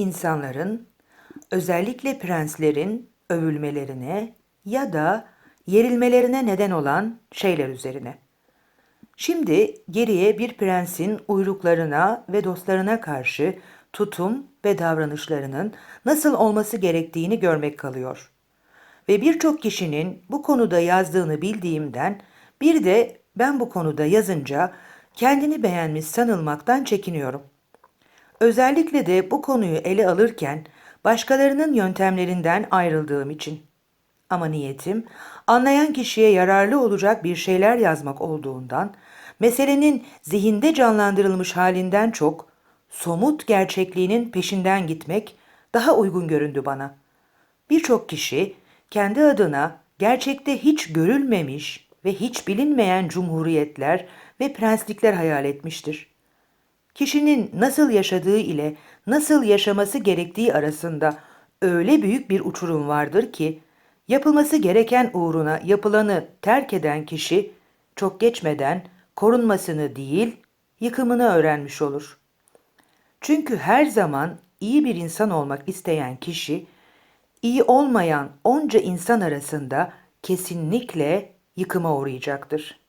insanların, özellikle prenslerin övülmelerine ya da yerilmelerine neden olan şeyler üzerine. Şimdi geriye bir prensin uyruklarına ve dostlarına karşı tutum ve davranışlarının nasıl olması gerektiğini görmek kalıyor. Ve birçok kişinin bu konuda yazdığını bildiğimden bir de ben bu konuda yazınca kendini beğenmiş sanılmaktan çekiniyorum. Özellikle de bu konuyu ele alırken başkalarının yöntemlerinden ayrıldığım için. Ama niyetim anlayan kişiye yararlı olacak bir şeyler yazmak olduğundan meselenin zihinde canlandırılmış halinden çok somut gerçekliğinin peşinden gitmek daha uygun göründü bana. Birçok kişi kendi adına gerçekte hiç görülmemiş ve hiç bilinmeyen cumhuriyetler ve prenslikler hayal etmiştir. Kişinin nasıl yaşadığı ile nasıl yaşaması gerektiği arasında öyle büyük bir uçurum vardır ki yapılması gereken uğruna yapılanı terk eden kişi çok geçmeden korunmasını değil, yıkımını öğrenmiş olur. Çünkü her zaman iyi bir insan olmak isteyen kişi iyi olmayan onca insan arasında kesinlikle yıkıma uğrayacaktır.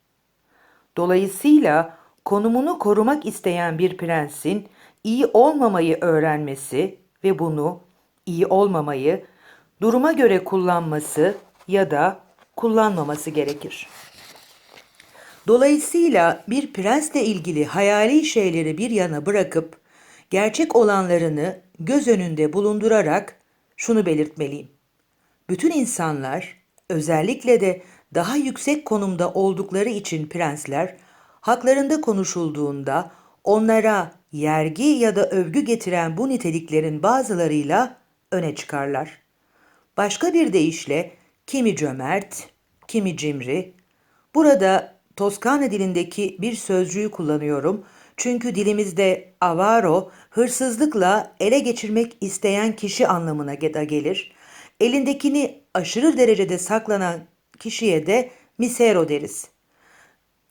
Dolayısıyla konumunu korumak isteyen bir prensin iyi olmamayı öğrenmesi ve bunu iyi olmamayı duruma göre kullanması ya da kullanmaması gerekir. Dolayısıyla bir prensle ilgili hayali şeyleri bir yana bırakıp gerçek olanlarını göz önünde bulundurarak şunu belirtmeliyim. Bütün insanlar, özellikle de daha yüksek konumda oldukları için prensler, haklarında konuşulduğunda onlara yergi ya da övgü getiren bu niteliklerin bazılarıyla öne çıkarlar. Başka bir deyişle kimi cömert, kimi cimri. Burada Toskana dilindeki bir sözcüğü kullanıyorum. Çünkü dilimizde avaro hırsızlıkla ele geçirmek isteyen kişi anlamına da gelir. Elindekini aşırı derecede saklanan kişiye de misero deriz.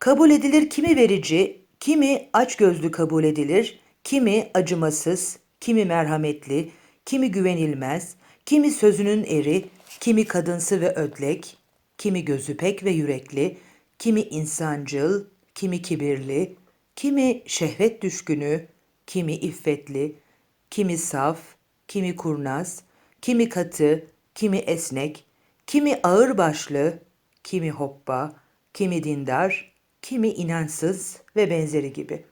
Kabul edilir kimi verici, kimi açgözlü kabul edilir, kimi acımasız, kimi merhametli, kimi güvenilmez, kimi sözünün eri, kimi kadınsı ve ödlek, kimi gözü pek ve yürekli, kimi insancıl, kimi kibirli, kimi şehvet düşkünü, kimi iffetli, kimi saf, kimi kurnaz, kimi katı, kimi esnek, kimi ağırbaşlı, kimi hoppa, kimi dindar, kimi inançsız ve benzeri gibi.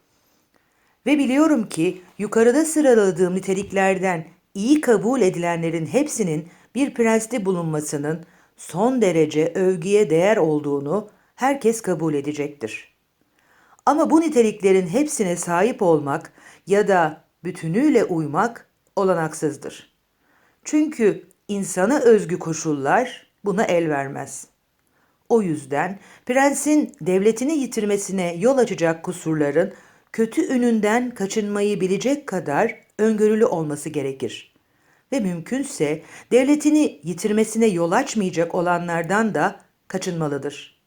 Ve biliyorum ki yukarıda sıraladığım niteliklerden iyi kabul edilenlerin hepsinin bir prenste bulunmasının son derece övgüye değer olduğunu herkes kabul edecektir. Ama bu niteliklerin hepsine sahip olmak ya da bütünüyle uymak olanaksızdır. Çünkü insana özgü koşullar buna el vermez. O yüzden prensin devletini yitirmesine yol açacak kusurların kötü ününden kaçınmayı bilecek kadar öngörülü olması gerekir. Ve mümkünse devletini yitirmesine yol açmayacak olanlardan da kaçınmalıdır.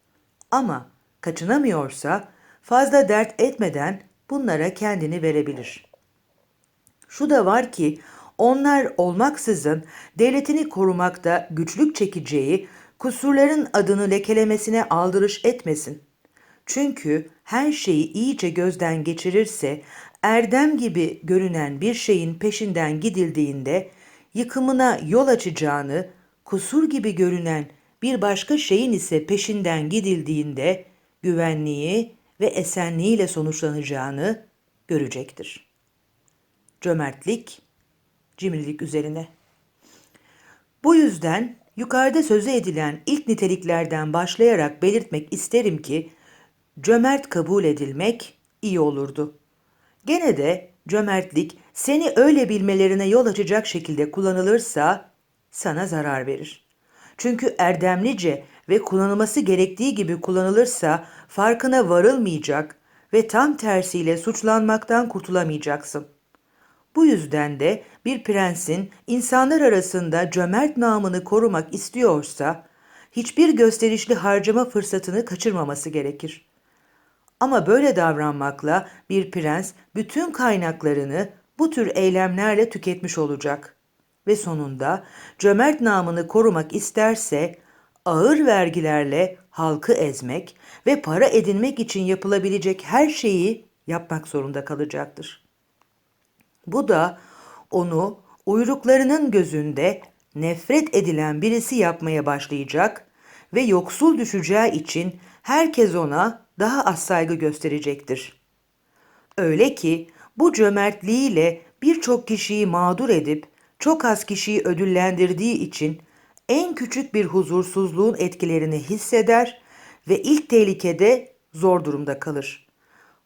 Ama kaçınamıyorsa fazla dert etmeden bunlara kendini verebilir. Şu da var ki onlar olmaksızın devletini korumakta güçlük çekeceği kusurların adını lekelemesine aldırış etmesin. Çünkü her şeyi iyice gözden geçirirse erdem gibi görünen bir şeyin peşinden gidildiğinde yıkımına yol açacağını, kusur gibi görünen bir başka şeyin ise peşinden gidildiğinde güvenliği ve esenliğiyle sonuçlanacağını görecektir. Cömertlik, cimrilik üzerine. Bu yüzden yukarıda sözü edilen ilk niteliklerden başlayarak belirtmek isterim ki cömert kabul edilmek iyi olurdu. Gene de cömertlik seni öyle bilmelerine yol açacak şekilde kullanılırsa sana zarar verir. Çünkü erdemlice ve kullanılması gerektiği gibi kullanılırsa farkına varılmayacak ve tam tersiyle suçlanmaktan kurtulamayacaksın. Bu yüzden de bir prensin insanlar arasında cömert namını korumak istiyorsa hiçbir gösterişli harcama fırsatını kaçırmaması gerekir. Ama böyle davranmakla bir prens bütün kaynaklarını bu tür eylemlerle tüketmiş olacak ve sonunda cömert namını korumak isterse ağır vergilerle halkı ezmek ve para edinmek için yapılabilecek her şeyi yapmak zorunda kalacaktır. Bu da onu uyruklarının gözünde nefret edilen birisi yapmaya başlayacak ve yoksul düşeceği için herkes ona daha az saygı gösterecektir. Öyle ki bu cömertliğiyle birçok kişiyi mağdur edip çok az kişiyi ödüllendirdiği için en küçük bir huzursuzluğun etkilerini hisseder ve ilk tehlikede zor durumda kalır.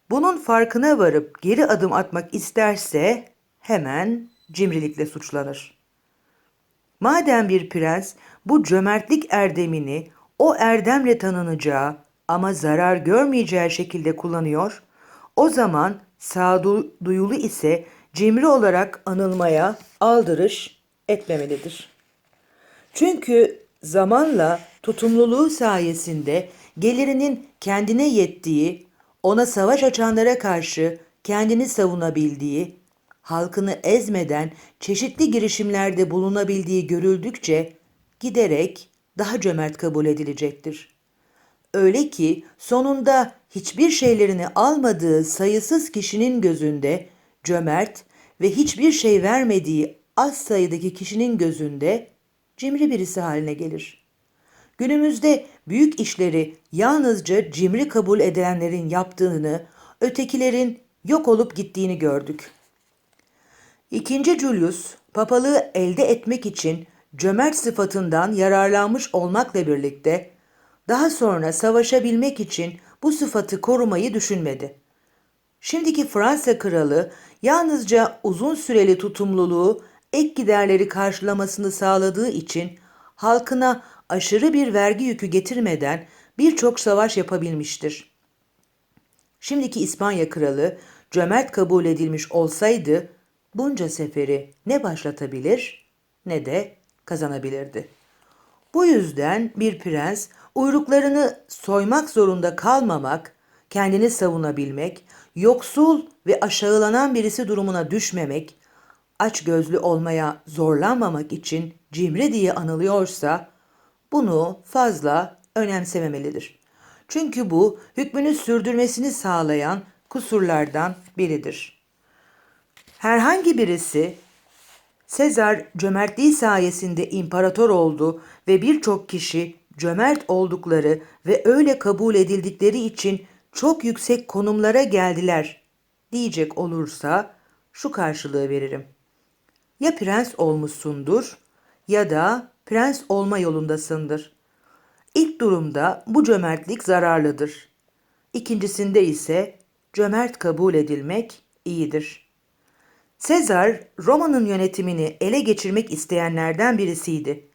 Bunun farkına varıp geri adım atmak isterse hemen cimrilikle suçlanır. Madem bir prens bu cömertlik erdemini o erdemle tanınacağı ama zarar görmeyeceği şekilde kullanıyor, o zaman sağduyulu ise cimri olarak anılmaya aldırış etmemelidir. Çünkü zamanla tutumluluğu sayesinde gelirinin kendine yettiği, ona savaş açanlara karşı kendini savunabildiği, halkını ezmeden çeşitli girişimlerde bulunabildiği görüldükçe giderek daha cömert kabul edilecektir. Öyle ki sonunda hiçbir şeylerini almadığı sayısız kişinin gözünde cömert ve hiçbir şey vermediği az sayıdaki kişinin gözünde cimri birisi haline gelir. Günümüzde büyük işleri yalnızca cimri kabul edenlerin yaptığını, ötekilerin yok olup gittiğini gördük. İkinci Julius, papalığı elde etmek için cömert sıfatından yararlanmış olmakla birlikte, daha sonra savaşabilmek için bu sıfatı korumayı düşünmedi. Şimdiki Fransa kralı yalnızca uzun süreli tutumluluğu ek giderleri karşılamasını sağladığı için halkına aşırı bir vergi yükü getirmeden birçok savaş yapabilmiştir. Şimdiki İspanya kralı cömert kabul edilmiş olsaydı bunca seferi ne başlatabilir ne de kazanabilirdi. Bu yüzden bir prens uyruklarını soymak zorunda kalmamak, kendini savunabilmek, yoksul ve aşağılanan birisi durumuna düşmemek, aç gözlü olmaya zorlanmamak için cimri diye anılıyorsa bunu fazla önemsememelidir. Çünkü bu hükmünü sürdürmesini sağlayan kusurlardan biridir. Herhangi birisi Sezar cömertliği sayesinde imparator oldu ve birçok kişi cömert oldukları ve öyle kabul edildikleri için çok yüksek konumlara geldiler diyecek olursa şu karşılığı veririm. Ya prens olmuşsundur ya da prens olma yolundasındır. İlk durumda bu cömertlik zararlıdır. İkincisinde ise cömert kabul edilmek iyidir. Sezar Roma'nın yönetimini ele geçirmek isteyenlerden birisiydi.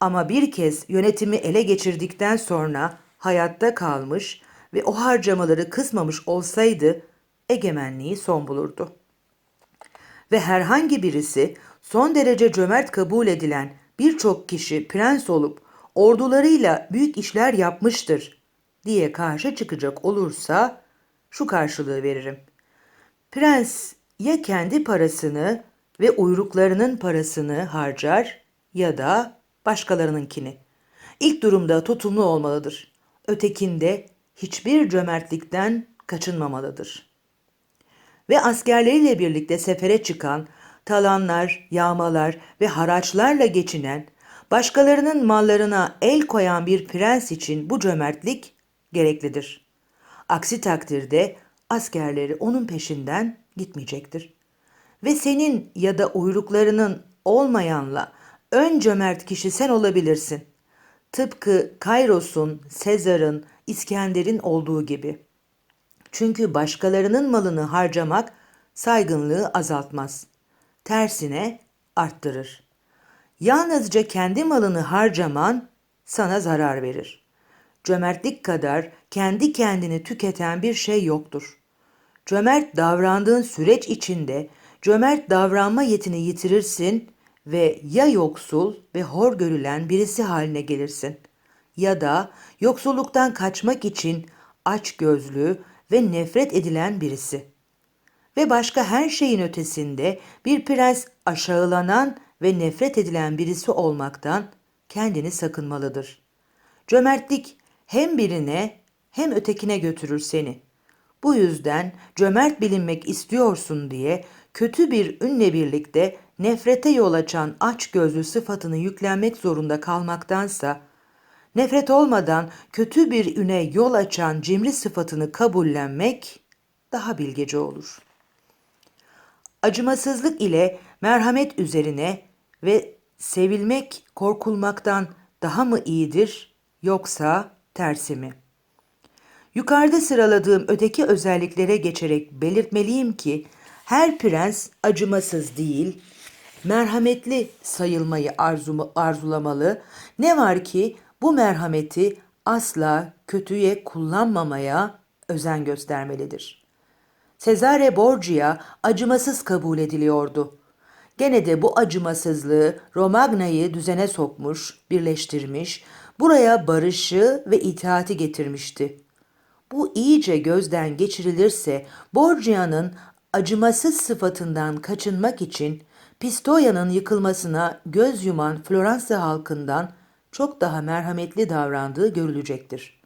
Ama bir kez yönetimi ele geçirdikten sonra hayatta kalmış ve o harcamaları kısmamış olsaydı egemenliği son bulurdu. Ve herhangi birisi son derece cömert kabul edilen birçok kişi prens olup ordularıyla büyük işler yapmıştır diye karşı çıkacak olursa şu karşılığı veririm. Prens ya kendi parasını ve uyruklarının parasını harcar ya da başkalarınınkini. İlk durumda tutumlu olmalıdır. Ötekinde hiçbir cömertlikten kaçınmamalıdır. Ve askerleriyle birlikte sefere çıkan, talanlar, yağmalar ve haraçlarla geçinen, başkalarının mallarına el koyan bir prens için bu cömertlik gereklidir. Aksi takdirde askerleri onun peşinden gitmeyecektir. Ve senin ya da uyruklarının olmayanla ön cömert kişi sen olabilirsin. Tıpkı Kairos'un, Sezar'ın, İskender'in olduğu gibi. Çünkü başkalarının malını harcamak saygınlığı azaltmaz. Tersine arttırır. Yalnızca kendi malını harcaman sana zarar verir. Cömertlik kadar kendi kendini tüketen bir şey yoktur. Cömert davrandığın süreç içinde cömert davranma yetini yitirirsin ve ya yoksul ve hor görülen birisi haline gelirsin ya da yoksulluktan kaçmak için aç gözlü ve nefret edilen birisi. ve başka her şeyin ötesinde bir prens aşağılanan ve nefret edilen birisi olmaktan kendini sakınmalıdır. Cömertlik hem birine hem ötekine götürür seni. Bu yüzden cömert bilinmek istiyorsun diye kötü bir ünle birlikte nefrete yol açan aç gözlü sıfatını yüklenmek zorunda kalmaktansa nefret olmadan kötü bir üne yol açan cimri sıfatını kabullenmek daha bilgece olur. Acımasızlık ile merhamet üzerine ve sevilmek korkulmaktan daha mı iyidir yoksa tersi mi? Yukarıda sıraladığım öteki özelliklere geçerek belirtmeliyim ki her prens acımasız değil, merhametli sayılmayı arzumu, arzulamalı. Ne var ki bu merhameti asla kötüye kullanmamaya özen göstermelidir. Cesare Borgia acımasız kabul ediliyordu. Gene de bu acımasızlığı Romagna'yı düzene sokmuş, birleştirmiş, buraya barışı ve itaati getirmişti. Bu iyice gözden geçirilirse Borgia'nın acımasız sıfatından kaçınmak için Pistoia'nın yıkılmasına göz yuman Floransa halkından çok daha merhametli davrandığı görülecektir.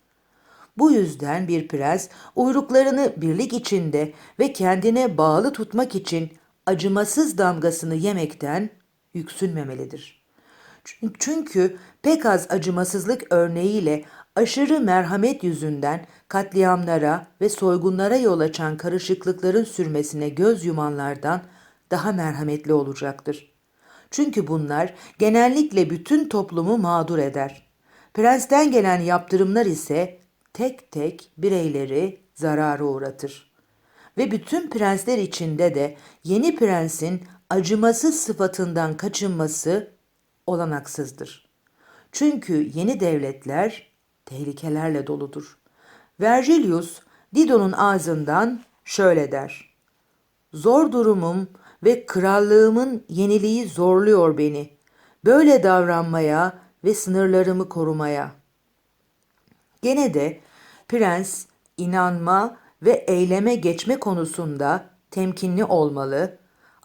Bu yüzden bir prens uyruklarını birlik içinde ve kendine bağlı tutmak için acımasız damgasını yemekten yüksünmemelidir. Çünkü pek az acımasızlık örneğiyle aşırı merhamet yüzünden katliamlara ve soygunlara yol açan karışıklıkların sürmesine göz yumanlardan daha merhametli olacaktır. Çünkü bunlar genellikle bütün toplumu mağdur eder. Prensten gelen yaptırımlar ise tek tek bireyleri zarara uğratır. Ve bütün prensler içinde de yeni prensin acımasız sıfatından kaçınması olanaksızdır. Çünkü yeni devletler tehlikelerle doludur. Vergilius Dido'nun ağzından şöyle der. Zor durumum ve krallığımın yeniliği zorluyor beni. Böyle davranmaya ve sınırlarımı korumaya. Gene de prens inanma ve eyleme geçme konusunda temkinli olmalı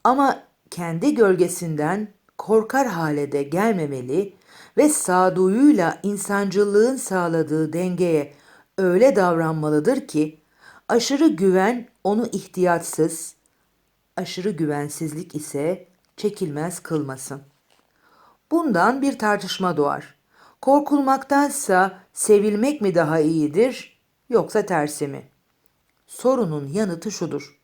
ama kendi gölgesinden korkar hale gelmemeli ve sağduyuyla insancılığın sağladığı dengeye öyle davranmalıdır ki aşırı güven onu ihtiyatsız, aşırı güvensizlik ise çekilmez kılmasın. Bundan bir tartışma doğar. Korkulmaktansa sevilmek mi daha iyidir yoksa tersi mi? Sorunun yanıtı şudur.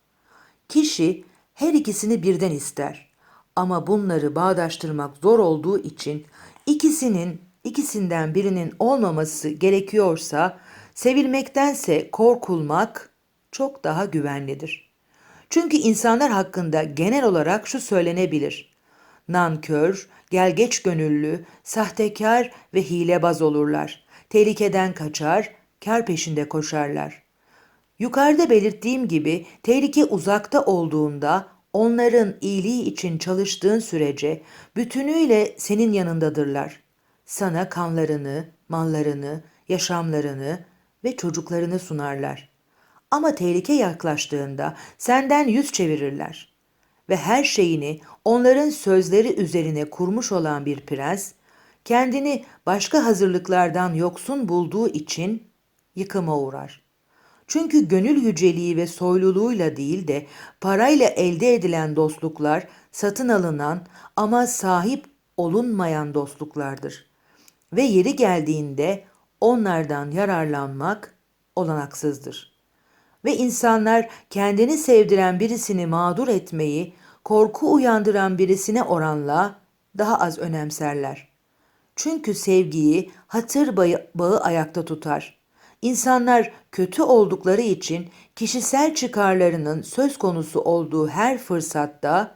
Kişi her ikisini birden ister. Ama bunları bağdaştırmak zor olduğu için ikisinin ikisinden birinin olmaması gerekiyorsa sevilmektense korkulmak çok daha güvenlidir. Çünkü insanlar hakkında genel olarak şu söylenebilir. Nankör, gelgeç gönüllü, sahtekar ve hilebaz olurlar. Tehlikeden kaçar, kar peşinde koşarlar. Yukarıda belirttiğim gibi tehlike uzakta olduğunda onların iyiliği için çalıştığın sürece bütünüyle senin yanındadırlar. Sana kanlarını, mallarını, yaşamlarını ve çocuklarını sunarlar. Ama tehlike yaklaştığında senden yüz çevirirler. Ve her şeyini onların sözleri üzerine kurmuş olan bir prens, kendini başka hazırlıklardan yoksun bulduğu için yıkıma uğrar. Çünkü gönül yüceliği ve soyluluğuyla değil de parayla elde edilen dostluklar satın alınan ama sahip olunmayan dostluklardır. Ve yeri geldiğinde onlardan yararlanmak olanaksızdır. Ve insanlar kendini sevdiren birisini mağdur etmeyi korku uyandıran birisine oranla daha az önemserler. Çünkü sevgiyi hatır bağı, ayakta tutar. İnsanlar kötü oldukları için kişisel çıkarlarının söz konusu olduğu her fırsatta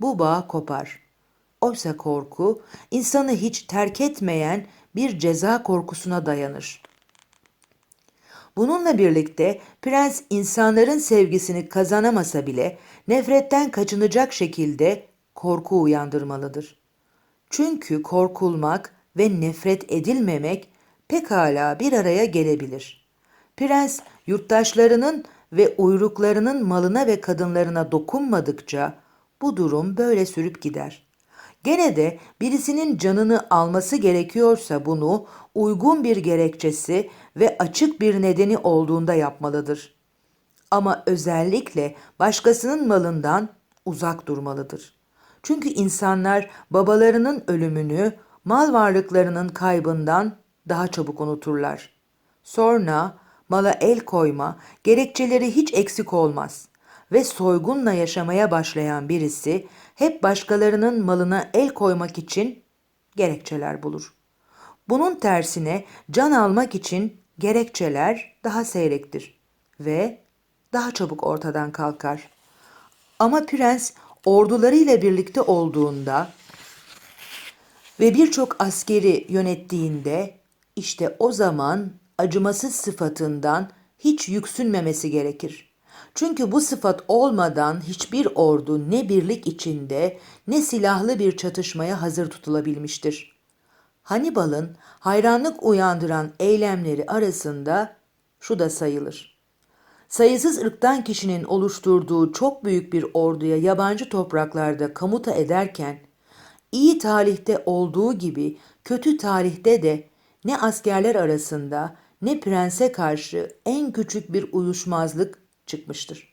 bu bağ kopar. Oysa korku insanı hiç terk etmeyen bir ceza korkusuna dayanır. Bununla birlikte prens insanların sevgisini kazanamasa bile nefretten kaçınacak şekilde korku uyandırmalıdır. Çünkü korkulmak ve nefret edilmemek pekala bir araya gelebilir. Prens yurttaşlarının ve uyruklarının malına ve kadınlarına dokunmadıkça bu durum böyle sürüp gider. Gene de birisinin canını alması gerekiyorsa bunu uygun bir gerekçesi ve açık bir nedeni olduğunda yapmalıdır. Ama özellikle başkasının malından uzak durmalıdır. Çünkü insanlar babalarının ölümünü mal varlıklarının kaybından daha çabuk unuturlar. Sonra mala el koyma gerekçeleri hiç eksik olmaz ve soygunla yaşamaya başlayan birisi hep başkalarının malına el koymak için gerekçeler bulur. Bunun tersine can almak için gerekçeler daha seyrektir ve daha çabuk ortadan kalkar. Ama prens ordularıyla birlikte olduğunda ve birçok askeri yönettiğinde işte o zaman acımasız sıfatından hiç yüksünmemesi gerekir. Çünkü bu sıfat olmadan hiçbir ordu ne birlik içinde ne silahlı bir çatışmaya hazır tutulabilmiştir. Hannibal'ın hayranlık uyandıran eylemleri arasında şu da sayılır. Sayısız ırktan kişinin oluşturduğu çok büyük bir orduya yabancı topraklarda kamuta ederken, iyi tarihte olduğu gibi kötü tarihte de ne askerler arasında ne prense karşı en küçük bir uyuşmazlık çıkmıştır.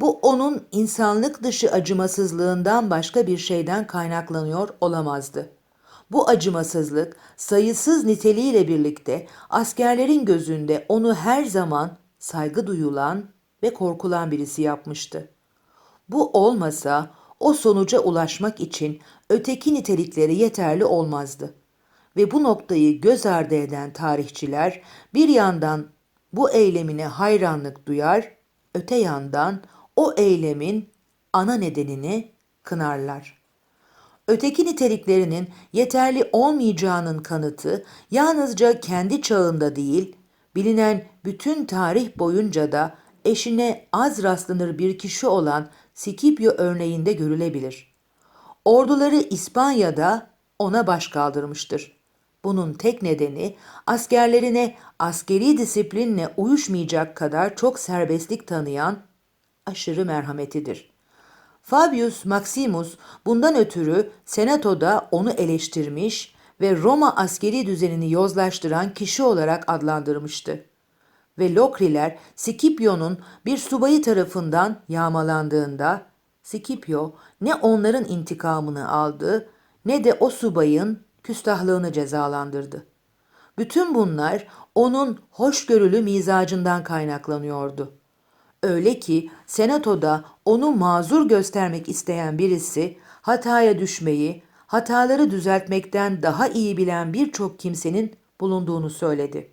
Bu onun insanlık dışı acımasızlığından başka bir şeyden kaynaklanıyor olamazdı. Bu acımasızlık sayısız niteliğiyle birlikte askerlerin gözünde onu her zaman saygı duyulan ve korkulan birisi yapmıştı. Bu olmasa o sonuca ulaşmak için öteki nitelikleri yeterli olmazdı. Ve bu noktayı göz ardı eden tarihçiler bir yandan bu eylemine hayranlık duyar, öte yandan o eylemin ana nedenini kınarlar. Öteki niteliklerinin yeterli olmayacağının kanıtı yalnızca kendi çağında değil, bilinen bütün tarih boyunca da eşine az rastlanır bir kişi olan Scipio örneğinde görülebilir. Orduları İspanya'da ona baş kaldırmıştır. Bunun tek nedeni askerlerine askeri disiplinle uyuşmayacak kadar çok serbestlik tanıyan aşırı merhametidir. Fabius Maximus bundan ötürü senatoda onu eleştirmiş ve Roma askeri düzenini yozlaştıran kişi olarak adlandırmıştı. Ve Lokriler Scipio'nun bir subayı tarafından yağmalandığında Scipio ne onların intikamını aldı ne de o subayın küstahlığını cezalandırdı. Bütün bunlar onun hoşgörülü mizacından kaynaklanıyordu. Öyle ki senatoda onu mazur göstermek isteyen birisi hataya düşmeyi, hataları düzeltmekten daha iyi bilen birçok kimsenin bulunduğunu söyledi.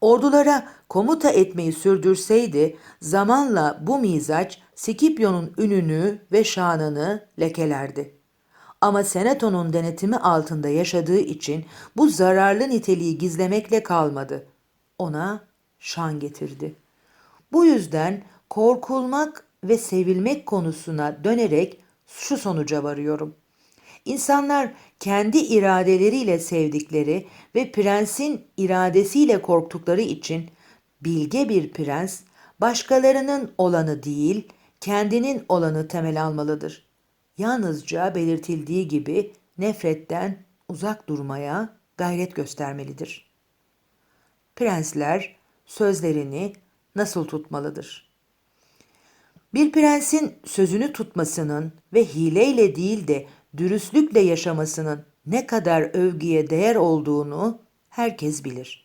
Ordulara komuta etmeyi sürdürseydi zamanla bu mizaç Scipio'nun ününü ve şanını lekelerdi. Ama senatonun denetimi altında yaşadığı için bu zararlı niteliği gizlemekle kalmadı. Ona şan getirdi. Bu yüzden korkulmak ve sevilmek konusuna dönerek şu sonuca varıyorum. İnsanlar kendi iradeleriyle sevdikleri ve prensin iradesiyle korktukları için bilge bir prens başkalarının olanı değil, kendinin olanı temel almalıdır. Yalnızca belirtildiği gibi nefretten uzak durmaya gayret göstermelidir. Prensler sözlerini nasıl tutmalıdır? Bir prensin sözünü tutmasının ve hileyle değil de dürüstlükle yaşamasının ne kadar övgüye değer olduğunu herkes bilir.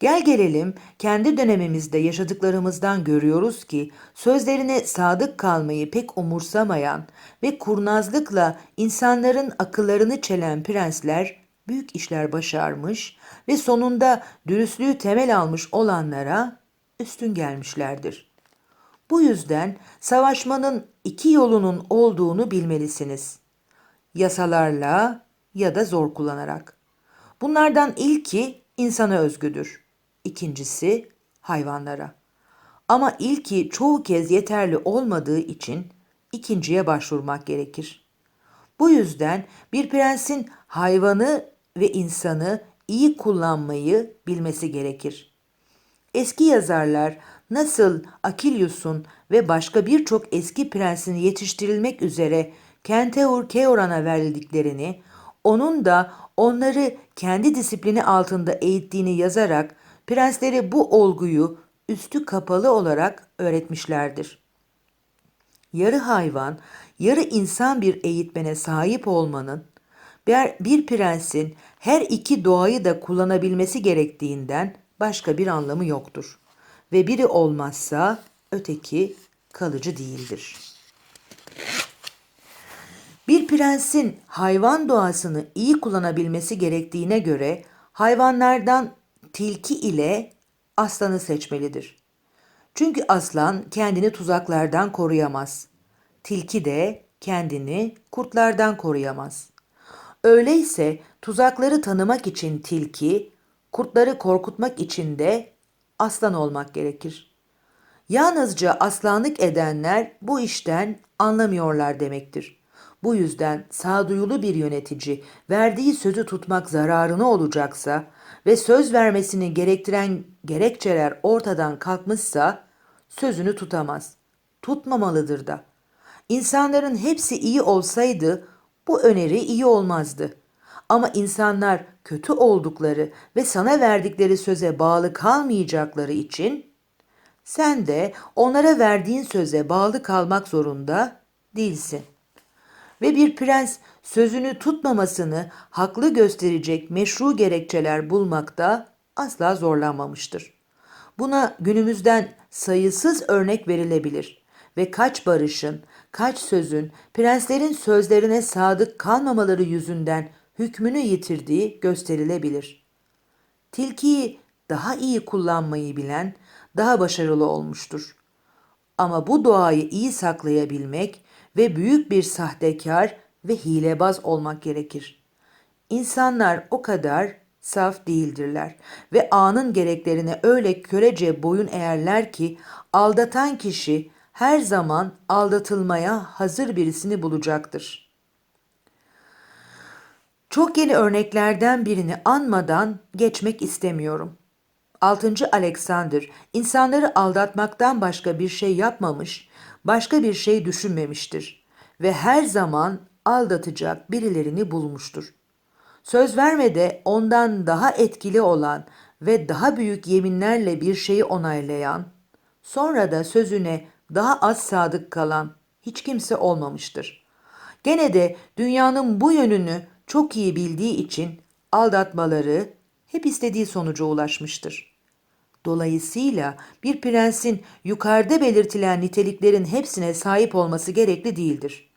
Gel gelelim kendi dönemimizde yaşadıklarımızdan görüyoruz ki sözlerine sadık kalmayı pek umursamayan ve kurnazlıkla insanların akıllarını çelen prensler büyük işler başarmış ve sonunda dürüstlüğü temel almış olanlara üstün gelmişlerdir. Bu yüzden savaşmanın iki yolunun olduğunu bilmelisiniz. Yasalarla ya da zor kullanarak. Bunlardan ilki insana özgüdür. İkincisi hayvanlara. Ama ilki çoğu kez yeterli olmadığı için ikinciye başvurmak gerekir. Bu yüzden bir prensin hayvanı ve insanı iyi kullanmayı bilmesi gerekir. Eski yazarlar nasıl Akilius'un ve başka birçok eski prensin yetiştirilmek üzere Kenteur Keoran'a verildiklerini, onun da onları kendi disiplini altında eğittiğini yazarak prenslere bu olguyu üstü kapalı olarak öğretmişlerdir. Yarı hayvan, yarı insan bir eğitmene sahip olmanın bir, prensin her iki doğayı da kullanabilmesi gerektiğinden başka bir anlamı yoktur. Ve biri olmazsa öteki kalıcı değildir. Bir prensin hayvan doğasını iyi kullanabilmesi gerektiğine göre hayvanlardan tilki ile aslanı seçmelidir. Çünkü aslan kendini tuzaklardan koruyamaz. Tilki de kendini kurtlardan koruyamaz. Öyleyse tuzakları tanımak için tilki, kurtları korkutmak için de aslan olmak gerekir. Yalnızca aslanlık edenler bu işten anlamıyorlar demektir. Bu yüzden sağduyulu bir yönetici verdiği sözü tutmak zararına olacaksa ve söz vermesini gerektiren gerekçeler ortadan kalkmışsa sözünü tutamaz. Tutmamalıdır da. İnsanların hepsi iyi olsaydı bu öneri iyi olmazdı. Ama insanlar kötü oldukları ve sana verdikleri söze bağlı kalmayacakları için sen de onlara verdiğin söze bağlı kalmak zorunda değilsin. Ve bir prens sözünü tutmamasını haklı gösterecek meşru gerekçeler bulmakta asla zorlanmamıştır. Buna günümüzden sayısız örnek verilebilir ve kaç barışın, kaç sözün prenslerin sözlerine sadık kalmamaları yüzünden hükmünü yitirdiği gösterilebilir. Tilkiyi daha iyi kullanmayı bilen daha başarılı olmuştur. Ama bu doğayı iyi saklayabilmek ve büyük bir sahtekar ve hilebaz olmak gerekir. İnsanlar o kadar saf değildirler ve anın gereklerine öyle körece boyun eğerler ki aldatan kişi her zaman aldatılmaya hazır birisini bulacaktır. Çok yeni örneklerden birini anmadan geçmek istemiyorum. 6. Alexander insanları aldatmaktan başka bir şey yapmamış, başka bir şey düşünmemiştir ve her zaman aldatacak birilerini bulmuştur. Söz vermede ondan daha etkili olan ve daha büyük yeminlerle bir şeyi onaylayan, sonra da sözüne daha az sadık kalan hiç kimse olmamıştır. Gene de dünyanın bu yönünü çok iyi bildiği için aldatmaları hep istediği sonuca ulaşmıştır. Dolayısıyla bir prensin yukarıda belirtilen niteliklerin hepsine sahip olması gerekli değildir.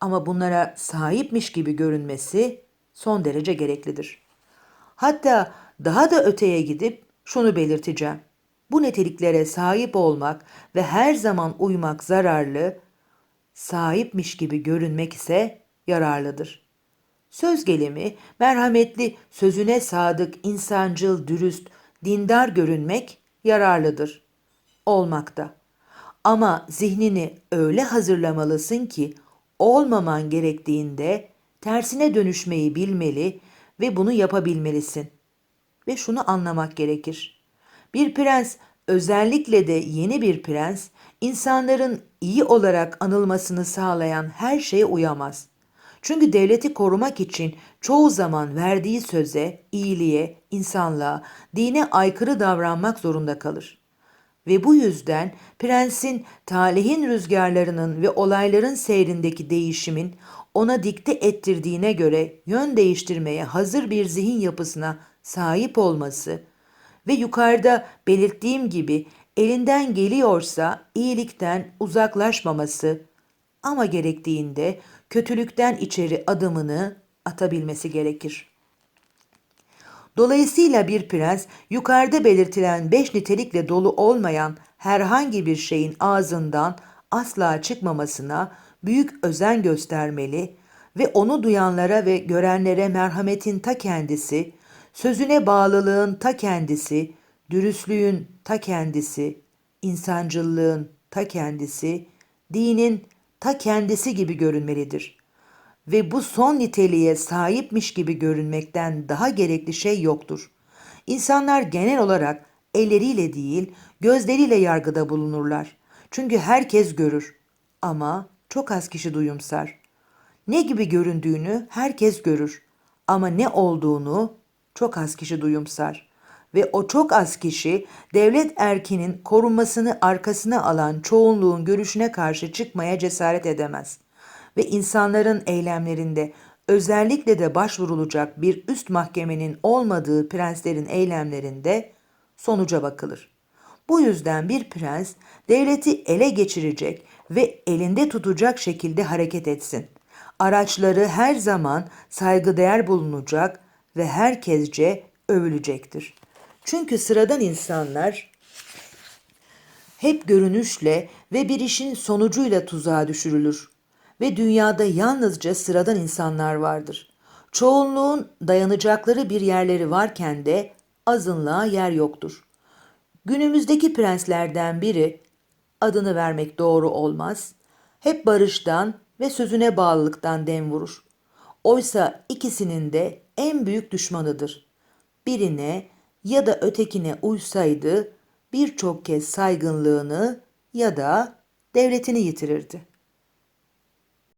Ama bunlara sahipmiş gibi görünmesi son derece gereklidir. Hatta daha da öteye gidip şunu belirteceğim. Bu niteliklere sahip olmak ve her zaman uymak zararlı, sahipmiş gibi görünmek ise yararlıdır. Söz gelimi, merhametli, sözüne sadık, insancıl, dürüst, dindar görünmek yararlıdır. Olmakta. Ama zihnini öyle hazırlamalısın ki olmaman gerektiğinde tersine dönüşmeyi bilmeli ve bunu yapabilmelisin. Ve şunu anlamak gerekir. Bir prens, özellikle de yeni bir prens, insanların iyi olarak anılmasını sağlayan her şeye uyamaz. Çünkü devleti korumak için çoğu zaman verdiği söze, iyiliğe, insanlığa, dine aykırı davranmak zorunda kalır. Ve bu yüzden prensin talihin rüzgarlarının ve olayların seyrindeki değişimin ona dikte ettirdiğine göre yön değiştirmeye hazır bir zihin yapısına sahip olması ve yukarıda belirttiğim gibi elinden geliyorsa iyilikten uzaklaşmaması ama gerektiğinde kötülükten içeri adımını atabilmesi gerekir. Dolayısıyla bir prens yukarıda belirtilen beş nitelikle dolu olmayan herhangi bir şeyin ağzından asla çıkmamasına büyük özen göstermeli ve onu duyanlara ve görenlere merhametin ta kendisi, sözüne bağlılığın ta kendisi, dürüstlüğün ta kendisi, insancıllığın ta kendisi, dinin ta kendisi gibi görünmelidir. Ve bu son niteliğe sahipmiş gibi görünmekten daha gerekli şey yoktur. İnsanlar genel olarak elleriyle değil, gözleriyle yargıda bulunurlar. Çünkü herkes görür ama çok az kişi duyumsar. Ne gibi göründüğünü herkes görür ama ne olduğunu çok az kişi duyumsar. Ve o çok az kişi devlet erkinin korunmasını arkasına alan çoğunluğun görüşüne karşı çıkmaya cesaret edemez. Ve insanların eylemlerinde özellikle de başvurulacak bir üst mahkemenin olmadığı prenslerin eylemlerinde sonuca bakılır. Bu yüzden bir prens devleti ele geçirecek ve elinde tutacak şekilde hareket etsin. Araçları her zaman saygıdeğer bulunacak ve herkesce övülecektir. Çünkü sıradan insanlar hep görünüşle ve bir işin sonucuyla tuzağa düşürülür. Ve dünyada yalnızca sıradan insanlar vardır. Çoğunluğun dayanacakları bir yerleri varken de azınlığa yer yoktur. Günümüzdeki prenslerden biri, adını vermek doğru olmaz, hep barıştan ve sözüne bağlılıktan dem vurur. Oysa ikisinin de en büyük düşmanıdır. Birine ya da ötekine uysaydı birçok kez saygınlığını ya da devletini yitirirdi.